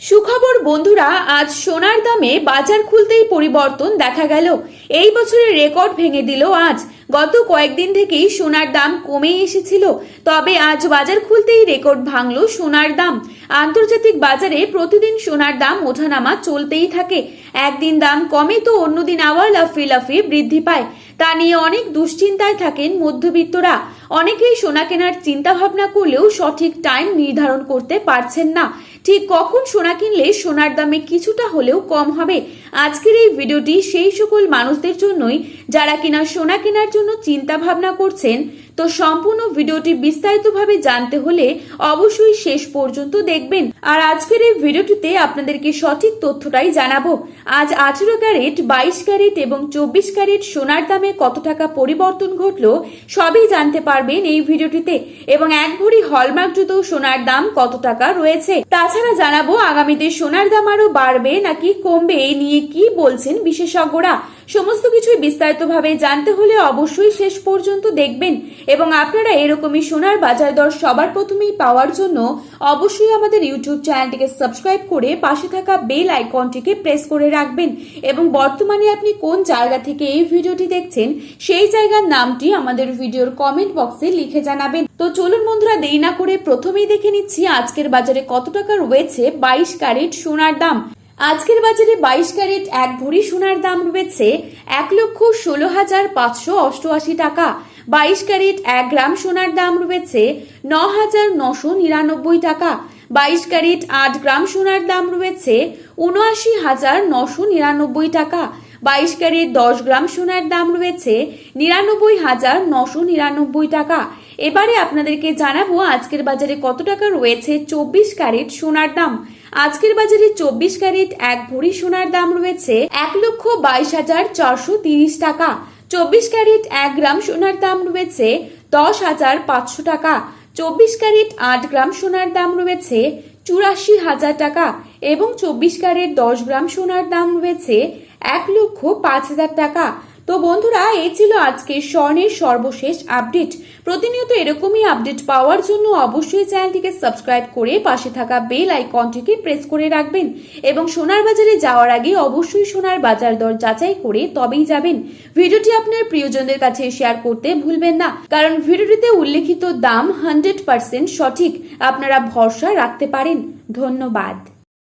সুখবর, বন্ধুরা, আজ সোনার দামে বাজার খুলতেই পরিবর্তন দেখা গেল। এই বছরের রেকর্ড ভেঙে দিল আজ। গত কয়েকদিন থেকেই সোনার দাম কমেই এসেছিল, তবে আজ বাজার খুলতেই রেকর্ড ভাঙল সোনার দাম। আন্তর্জাতিক বাজারে প্রতিদিন সোনার দাম ওঠানামা চলতেই থাকে। একদিন দাম কমে তো অন্যদিন আবার লাফিয়ে লাফিয়ে বৃদ্ধি পায়। তা নিয়ে অনেক দুশ্চিন্তায় থাকেন মধ্যবিত্তরা। অনেকেই সোনা কেনার চিন্তা ভাবনা করলেও সঠিক টাইম নির্ধারণ করতে পারছেন না। ঠিক কখন সোনা কিনলে সোনার দামে কিছুটা হলেও কম হবে? আজকের এই ভিডিওটি সেই সকল মানুষদের জন্যই। যারা কিনা সোনা কেনার জন্য চিন্তা ভাবনা করছেন তো সম্পূর্ণ ভিডিওটি বিস্তারিতভাবে জানতে হলে অবশ্যই শেষ পর্যন্ত দেখবেন। আর আজকের এই ভিডিওটিতে আপনাদেরকে সঠিক তথ্যটাই জানাব। আজ আঠেরো ক্যারেট, বাইশ ক্যারেট এবং চব্বিশ ক্যারেট সোনার দামে কত টাকা পরিবর্তন ঘটলো সবই জানতে পারবেন এই ভিডিওটিতে। এবং এক ভরি হলমার্কযুক্ত সোনার দাম কত টাকা রয়েছে? তাছাড়া জানাব, আগামীতে সোনার দাম আরও বাড়বে নাকি কমবে এই নিয়ে কি বলছেন বিশেষজ্ঞরা। সমস্ত কিছুই বিস্তারিতভাবে জানতে হলে অবশ্যই শেষ পর্যন্ত দেখবেন। এবং আপনারা এরকমই সোনার বাজার দর সবার প্রথমেই পাওয়ার জন্য অবশ্যই আমাদের ইউটিউব চ্যানেলটিকে সাবস্ক্রাইব করে পাশে থাকা বেল আইকনটিকে প্রেস করে রাখবেন। এবং বর্তমানে আপনি কোন জায়গা থেকে এই ভিডিওটি দেখছেন, সেই জায়গার নামটি আমাদের ভিডিওর কমেন্ট বক্সে লিখে জানাবেন। তো চলুন বন্ধুরা, দেরি না করে প্রথমেই দেখে নিচ্ছি আজকের বাজারে কত টাকা রয়েছে বাইশ ক্যারেট সোনার দাম। আজকের বাজারে বাইশ ক্যারেট এক ভরি সোনার দাম রয়েছে এক লক্ষ ষোলো হাজার পাঁচশো অষ্টআশি টাকা। বাইশ ক্যারেট এক গ্রাম সোনার দাম রয়েছে ন হাজার নশো নিরানব্বই টাকা। বাইশ ক্যারেট আট গ্রাম সোনার দাম রয়েছে উনআশি হাজার নশো নিরানব্বই টাকা। বাইশ ক্যারেট দশ গ্রাম সোনার দাম রয়েছে নিরানব্বই হাজার নশো নিরানব্বই টাকা। এবারে আপনাদেরকে জানাব আজকের বাজারে কত টাকা রয়েছে চব্বিশ ক্যারেট সোনার দাম। আজকের বাজারে চব্বিশ ক্যারেট এক ভরি সোনার দাম রয়েছে এক লক্ষ বাইশ হাজার চারশো তিরিশ টাকা। চব্বিশ ক্যারেট এক গ্রাম সোনার দাম রয়েছে দশ হাজার পাঁচশো টাকা। চব্বিশ ক্যারেট আট গ্রাম সোনার দাম রয়েছে চুরাশি হাজার টাকা এবং চব্বিশ ক্যারেট দশ গ্রাম সোনার দাম রয়েছে এক লক্ষ পাঁচ হাজার টাকা। তো বন্ধুরা, এই ছিল আজকে স্বর্ণের সর্বশেষ আপডেট। প্রতিনিয়ত এরকমই আপডেট পাওয়ার জন্য অবশ্যই চ্যানেলটিকে সাবস্ক্রাইব করে পাশে থাকা বেল আইকনটিকে প্রেস করে রাখবেন এবং সোনার বাজারে যাওয়ার আগে অবশ্যই সোনার বাজার দর যাচাই করে তবেই যাবেন। ভিডিওটি আপনার প্রিয়জনদের কাছে শেয়ার করতে ভুলবেন না, কারণ ভিডিওটিতে উল্লেখিত দাম হান্ড্রেড পার্সেন্ট সঠিক। আপনারা ভরসা রাখতে পারেন। ধন্যবাদ।